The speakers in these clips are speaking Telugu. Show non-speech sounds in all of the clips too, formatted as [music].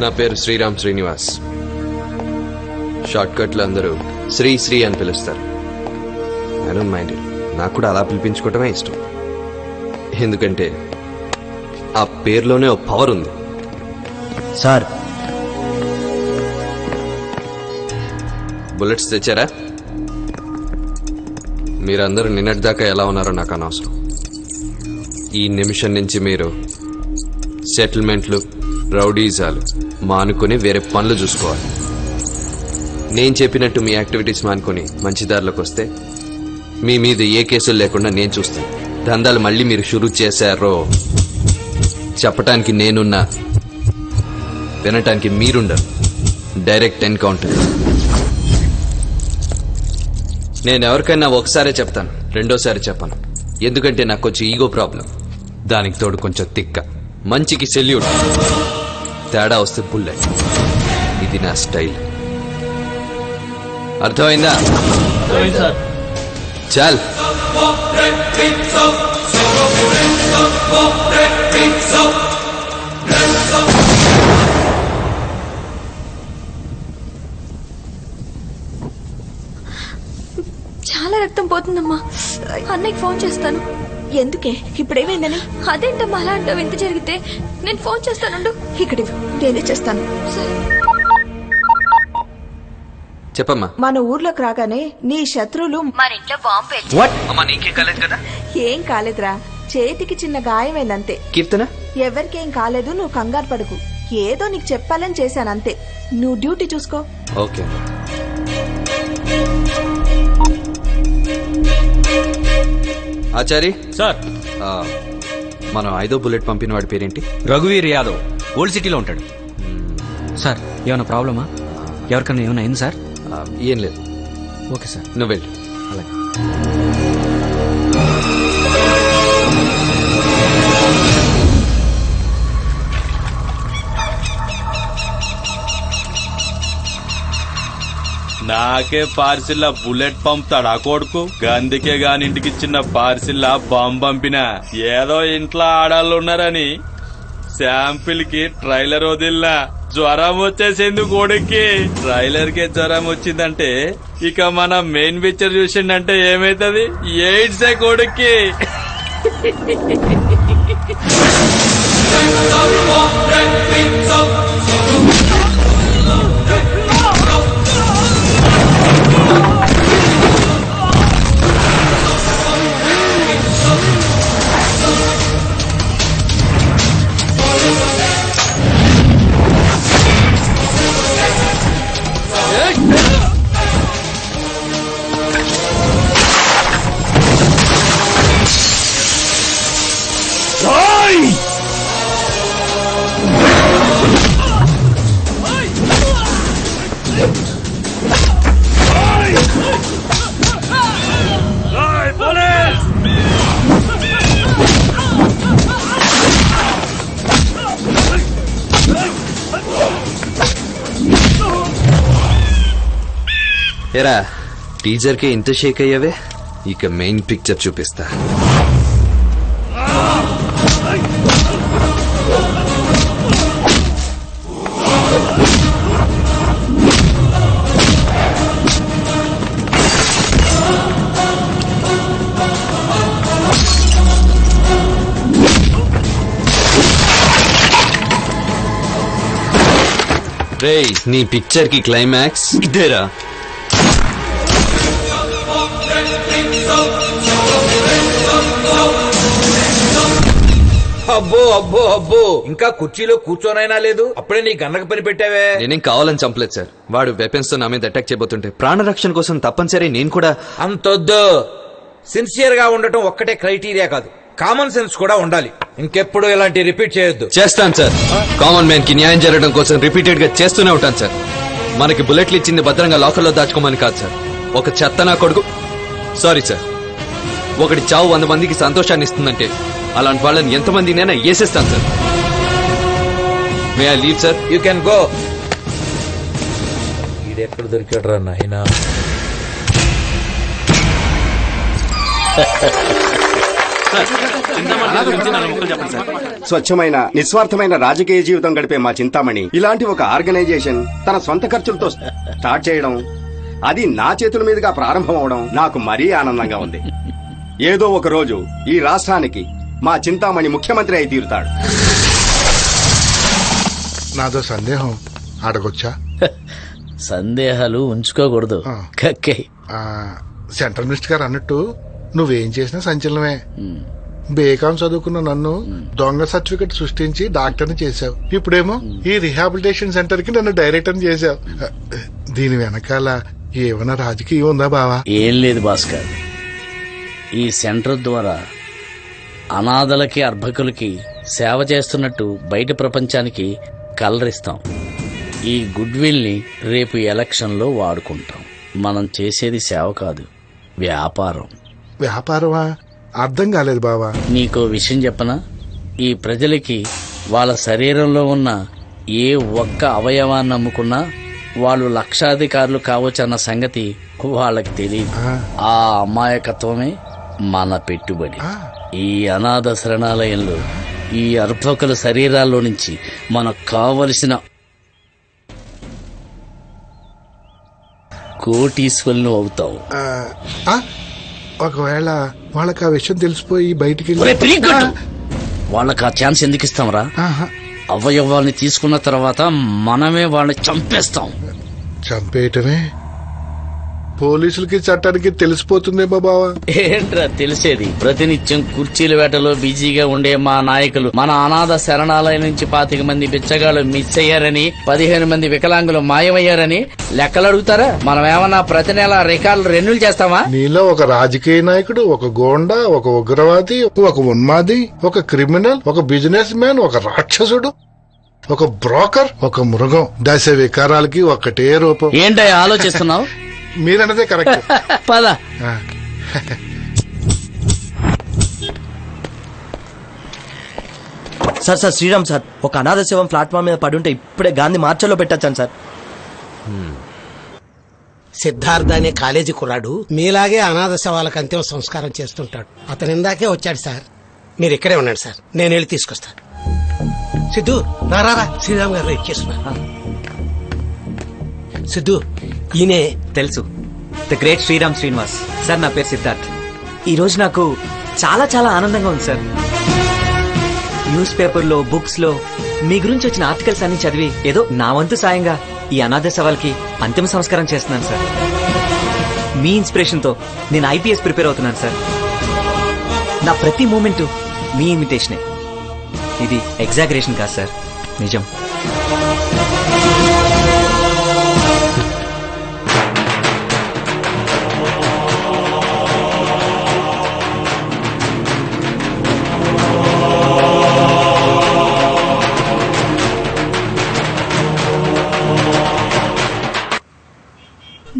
నా పేరు శ్రీరామ్ శ్రీనివాస్. షార్ట్ కట్లు అందరూ శ్రీ శ్రీ అని పిలుస్తారు. ఐ డోంట్ మైండ్ నాకు కూడా అలా పిలిపించుకోవటమే ఇష్టం. ఎందుకంటే ఆ పేరులోనే ఒక పవర్ ఉంది. సార్. బుల్లెట్స్ తెచ్చారా? మీరందరూ నిన్నటి దాకా ఎలా ఉన్నారో నాకు అనవసరం. ఈ నిమిషం నుంచి మీరు సెటిల్మెంట్లు రౌడీజాలు. మానుకొని వేరే పనులు చూసుకోవాలి. నేను చెప్పినట్టు మీ యాక్టివిటీస్ మానుకొని మంచి దారిలోకి వస్తే మీ మీద ఏ కేసులు లేకుండా నేను చూస్తాను. దందాలు మళ్ళీ మీరు షురూ చేశారో. చెప్పటానికి నేనున్నా వినటానికి మీరుండరు. Direct encounter. నేను ఎవరికైనా ఒకసారే చెప్తాను రెండోసారి చెప్పను. ఎందుకంటే నాకు కొంచెం ఈగో ప్రాబ్లం. దానికి తోడు కొంచెం తిక్క. మంచికి సెల్యూట్. తేడా వస్తే బుల్లెట్. ఇది నా స్టైల్. అర్థమైందా? చాల్. చాలా రక్తం పోతుందమ్మా. అన్నయ్యకి ఫోన్ చేస్తాను. ఎందుకే? ఇప్పుడేమైందని అదేంటమ్మా అలా అంటావు? ఎంత జరిగితే నేను ఫోన్ చేస్తానుండు. ఇక్కడ. నేనే చేస్తాను. చెప్పమ్మా. మన ఊర్లోకి రాగానే నీ శత్రువులు మన ఇంట్లో బాంబు పేల్చి వాట్ అమ్మా నీకే కాలేదు కదా? ఏం కాలేదురా. చేతికి చిన్న గాయమైందంతే. కీర్తన? ఎవరికేం కాలేదు నువ్వు కంగారు పడుకు. ఏదో నీకు చెప్పాలని చేశానంతే. నువ్వు డ్యూటీ చూసుకో. ఓకే. ఆచారి? సార్. ఆ, మనం ఐదో బుల్లెట్ పంపిన వాడి పేరేంటి? రఘువీర్ యాదవ్. ఓల్డ్ సిటీలో ఉంటాడు. సార్ ఏమైనా ప్రాబ్లమా? ఎవరికైనా ఏమైనా అయింది సార్? ఏం లేదు. Okay sir. నువ్వు వెళ్ళు అలాగే. నాకే పార్సిల్ బుల్లెట్ పంపుతాడు ఆ కొడుకు? గందుకే గాని ఇంటికి ఇచ్చిన పార్సిల్ బాంబు పంపిన. ఏదో ఇంట్లో ఆడాళ్ళు ఉన్నారని. శాంపిల్కి ట్రైలర్ వదిలినా. జ్వరం వచ్చేసింది కొడుక్కి. ట్రైలర్కి జ్వరం వచ్చిందంటే ఇక మన మెయిన్ పిక్చర్ చూసిండంటే ఏమైతుంది? ఎయిడ్స్ కొడుక్కి. ఎరా టీజర్కి ఇంత షేక్ అయ్యావే? ఇక మెయిన్ పిక్చర్ చూపిస్తా. రే నీ పిక్చర్కి క్లైమాక్స్? ఇదేరా. అబ్బో అబ్బో అబ్బో. ఇంకా కుర్చీలో కూర్చోనైనా లేదు? అప్పుడే నీ గన్నక పని పెట్టావే. నేనేం కావాలని చంపలేదు సార్. వాడు వెపన్స్తో నా మీద అటాక్ చేయబోతుంటే ప్రాణరక్షణ కోసం తప్పనిసరి నేను కూడా అంతొద్దు. సిన్సియర్గా ఉండటం ఒక్కటే క్రైటీరియా కాదు. కామన్ సెన్స్ కూడా ఉండాలి. ఇంకెప్పుడు ఇలాంటి రిపీట్ చేయొద్దు. చేస్తాను సార్. కామన్ మ్యాన్కి న్యాయం జరగడం కోసం రిపీటెడ్గా చేస్తూనే ఉంటాను సార్. మనకి బుల్లెట్లు ఇచ్చింది భద్రంగా లాకర్లో దాచుకోమని కాదు సార్. ఒక చెత్త నా కొడుకు సారీ సార్ ఒకటి చావు వంద మందికి సంతోషాన్ని ఇస్తుందంటే అలాంటి వాళ్ళని ఎంతమందినైనా వేసేస్తాను sir may I leave sir you can go ఈడెక్కడ దొరికాడు రా నాయనా స్వచ్ఛమైన నిస్వార్థమైన రాజకీయ జీవితం గడిపే మా చింతామణి. ఇలాంటి ఒక ఆర్గనైజేషన్ తన సొంత ఖర్చులతో స్టార్ట్ చేయడం అది నా చేతుల మీదుగా ప్రారంభం అవడం నాకు మరీ ఆనందంగా ఉంది. ఏదో ఒక రోజు ఈ రాష్ట్రానికి మా చింతామణి ముఖ్యమంత్రి అయి తీరుతాడు. నాదో సందేహం. అడగొచ్చా [laughs] సందేహాలు ఉంచుకోకూడదు. ఆ. కక్కే. ఆ, సెంట్రల్ మినిస్టర్ గారు అన్నట్టు నువ్వేం చేసినా సంచలనమే. బేకాం చదువుకున్న నన్ను దొంగ సర్టిఫికెట్ సృష్టించి డాక్టర్ని చేశావు. ఇప్పుడేమో ఈ రిహాబిలిటేషన్ సెంటర్కి నన్ను డైరెక్టర్ చేశావు. దీని వెనకాల ఏమైనా రాజకీయం ఉందా బావా? ఏం లేదు భాస్కర్. ఈ సెంటర్ ద్వారా అనాథలకి అర్భకులకి సేవ చేస్తున్నట్టు బయట ప్రపంచానికి కలరిస్తాం. ఈ గుడ్ విల్ని రేపు ఎలక్షన్లో వాడుకుంటాం. మనం చేసేది సేవ కాదు వ్యాపారం. వ్యాపారమా? అర్థం కాలేదు బావా. నీకో విషయం చెప్పనా? ఈ ప్రజలకి వాళ్ళ శరీరంలో ఉన్న ఏ ఒక్క అవయవాన్ని అమ్ముకున్నా వాళ్ళు లక్షాధికారులు కావచ్చన్న సంగతి వాళ్ళకి తెలియదు. ఆ. అమాయకత్వమే మన పెట్టుబడి. ఈ అనాథ శరణాలయంలో ఈ అర్భకుల శరీరాల్లో నుంచి మనకు కావలసిన కోటీశ్వరులు అవుతావు. ఒకవేళ వాళ్ళకి ఆ విషయం తెలిసిపోయి బయటికి! వాళ్ళకి ఆ ఛాన్స్ ఎందుకు ఇస్తాంరా? అవయవాన్ని తీసుకున్న తర్వాత మనమే వాళ్ళని చంపేస్తాం. చంపేయటమే పోలీసులకి చట్టానికి తెలిసిపోతుందేమో బావా? ఏంట్రా తెలిసేది? ప్రతినిత్యం కుర్చీల వేటలో బిజీగా ఉండే మా నాయకులు మన అనాథ శరణాలయం నుంచి పాతిక మంది బిచ్చగాళ్ళు మిస్ అయ్యారని పదిహేను మంది వికలాంగులు మాయమయ్యారని లెక్కలు అడుగుతారా మనం ఏమన్నా ప్రతి నెల రికార్డులు రెన్యూల్ చేస్తామా? నీలో ఒక రాజకీయ నాయకుడు ఒక గోండా ఒక ఉగ్రవాది ఒక ఉన్మాది ఒక క్రిమినల్ ఒక బిజినెస్ మ్యాన్ ఒక రాక్షసుడు ఒక బ్రోకర్ ఒక మృగం. దశ వికారాలకి ఒకటే రూపం. ఏంటో ఆలోచిస్తున్నావు? [laughs] మీరన్నదే కరెక్ట్. [laughs] పద. సార్ సార్ శ్రీరామ్ సార్ ఒక అనాథ శవం ప్లాట్ఫామ్ మీద పడుంటే ఇప్పుడే గాంధీ మార్చల్లో పెట్టచ్చాను సార్. సిద్ధార్థ అనే కాలేజీ కుర్రాడు మీలాగే అనాథ శవాలకు అంతిమ సంస్కారం చేస్తుంటాడు. అతను ఇందాకే వచ్చాడు సార్. మీరు ఇక్కడే ఉండండి సార్. నేను వెళ్ళి తీసుకొస్తాను సిద్ధు రా రా రా. శ్రీరామ్ గారు వెయిట్ చేస్తున్నా సిద్ధు ఈయనే తెలుసు. The great Sriram Srinivas sir నా పేరు సిద్ధార్థ్. ఈ రోజు నాకు చాలా చాలా ఆనందంగా ఉంది సార్. న్యూస్ పేపర్లో బుక్స్లో మీ గురించి వచ్చిన ఆర్టికల్స్ అన్ని చదివి ఏదో నా వంతు సాయంగా ఈ అనాథ సవాల్కి అంతిమ సంస్కారం చేస్తున్నాను సార్. మీ ఇన్స్పిరేషన్తో నేను ఐపీఎస్ ప్రిపేర్ అవుతున్నాను సార్. నా ప్రతి మూమెంట్ మీ ఇన్విటేషనే ఇది ఎగ్జాగరేషన్ కాదు సార్. నిజం.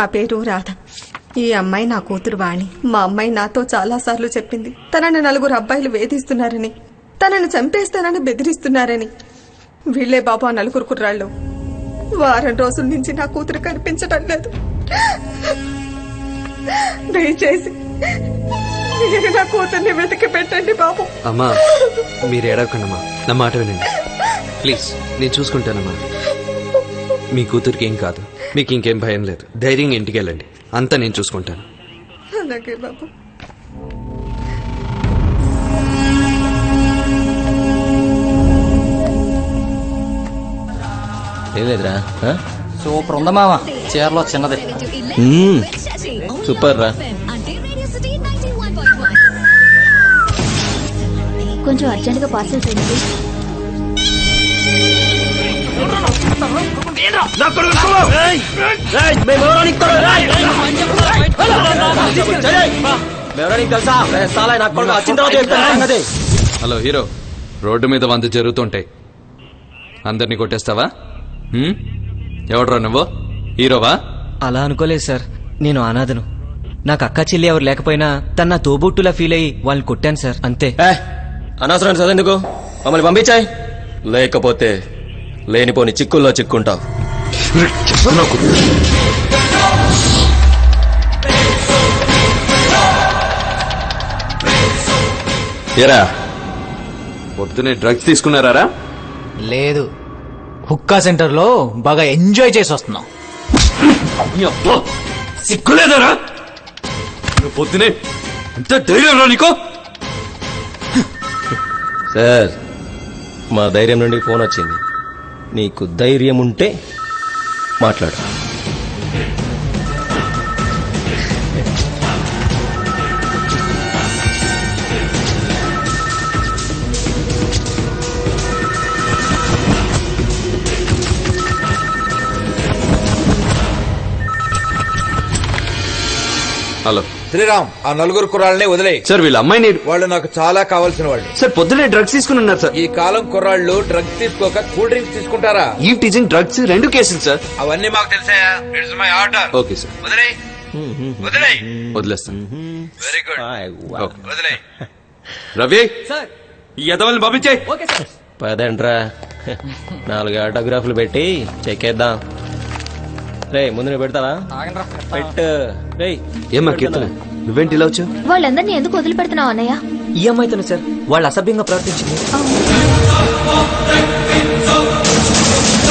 నా పేరు రాధ. ఈ అమ్మాయి నా కూతురు వాణి. మా అమ్మాయి నాతో చాలా సార్లు చెప్పింది. తనని నలుగురు అబ్బాయిలు వేధిస్తున్నారని తనని చంపేస్తానని బెదిరిస్తున్నారని. వీళ్ళే బాబు ఆ నలుగురు కుర్రాళ్ళు. వారం రోజుల నుంచి నా కూతురు కనిపించడం లేదు. దయచేసి మీరు నా కూతుర్ని వెతికి పెట్టండి బాబు. అమ్మా మీరు ఏడవకండమ్మా. నా మాట వినండి. ప్లీజ్ నేను చూసుకుంటానమ్మా. మీ కూతురికి ఏం కాదు. మీకు ఇంకేం భయం లేదు. ధైర్యంగా ఇంటికి వెళ్ళండి. అంతా నేను చూసుకుంటాను. అలాగే బాబు. ఏం లేదురా సూపర్ ఉందా మామ. చీరలో చిన్నది. సూపర్ రా కొంచెం అర్జెంటుగా పార్సల్ చేయండి. హలో హీరో రోడ్డు మీద వంద జరుగుతుంటాయి అందరినీ కొట్టేస్తావా? ఎవడ్రా నువ్వు? హీరోవా? అలా అనుకోలేదు సార్. నేను అనాథను. నాకు అక్క చెల్లి ఎవరు లేకపోయినా తన నా తోబుట్టులా ఫీల్ అయ్యి వాళ్ళని కొట్టాను సార్. అంతే. అనవసరం చదవెందుకు మమ్మల్ని పంపించాయి. లేకపోతే లేనిపోని చిక్కుల్లో చిక్కుంటావు ఎరా పొద్దునే డ్రగ్స్ తీసుకున్నారా లేదు. హుక్కా సెంటర్లో బాగా ఎంజాయ్ చేసి వస్తున్నాం. సిగ్గులేదరా? నువ్వు పొద్దునే ఎంత ధైర్యం రా నీకు? సార్ మా ధైర్యం నుండి ఫోన్ వచ్చింది. నీకు ధైర్యం ఉంటే మాట్లాడు. హలో. శ్రీరామ్ ఆ నలుగురు కుర్రాళ్ళని వదిలే సార్ వీళ్ళ అమ్మాయిని వాళ్ళు నాకు చాలా కావాల్సిన వాళ్ళు సార్ పొద్దునే డ్రగ్స్ తీసుకుని ఉన్నారు సార్. ఈ కాలం కుర్రాళ్ళు డ్రగ్స్ తీసుకోక కూల్ డ్రింక్స్ తీసుకుంటారా? ఈ టీజింగ్ డ్రగ్స్ రెండు కేసులు సార్. అవన్నీ మాకు తెలిసాయా? It's my order okay sir వదిలే వదిలే వదిలేస్తాను. Very good. వదిలే రవి ఈ ఎదవల్ని పంపించే పదండ్రా. నాలుగు ఆటోగ్రాఫ్లు పెట్టి చెక్కేద్దాం రే ముందు నువ్వు పెడతావా? పెట్టు. రే ఏమ్మా కీర్తన? నువ్వేంటి ఇలా వచ్చావు? వాళ్ళందరినీ ఎందుకు వదిలిపెడుతున్నావు అన్నయ్య? ఈ అమ్మాయితోనే సార్ వాళ్ళు అసభ్యంగా ప్రవర్తించింది